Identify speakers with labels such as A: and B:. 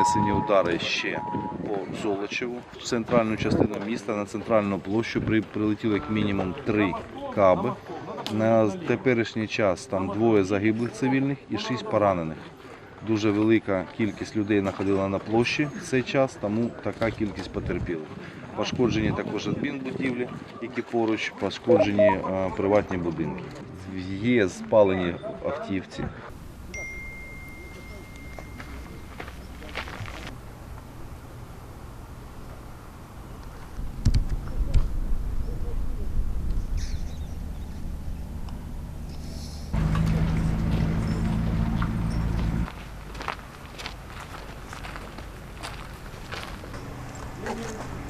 A: нанесені удари ще по Золочеву, в центральну частину міста, на центральну площу при, прилетіло як мінімум три каби. На теперішній час там двоє загиблих цивільних і шість поранених. Дуже велика кількість людей знаходила на площі в цей час, тому така кількість потерпілих. Пошкоджені також адмінбудівлі, які поруч, пошкоджені е, приватні будинки. Є спалені автівці, Thank you.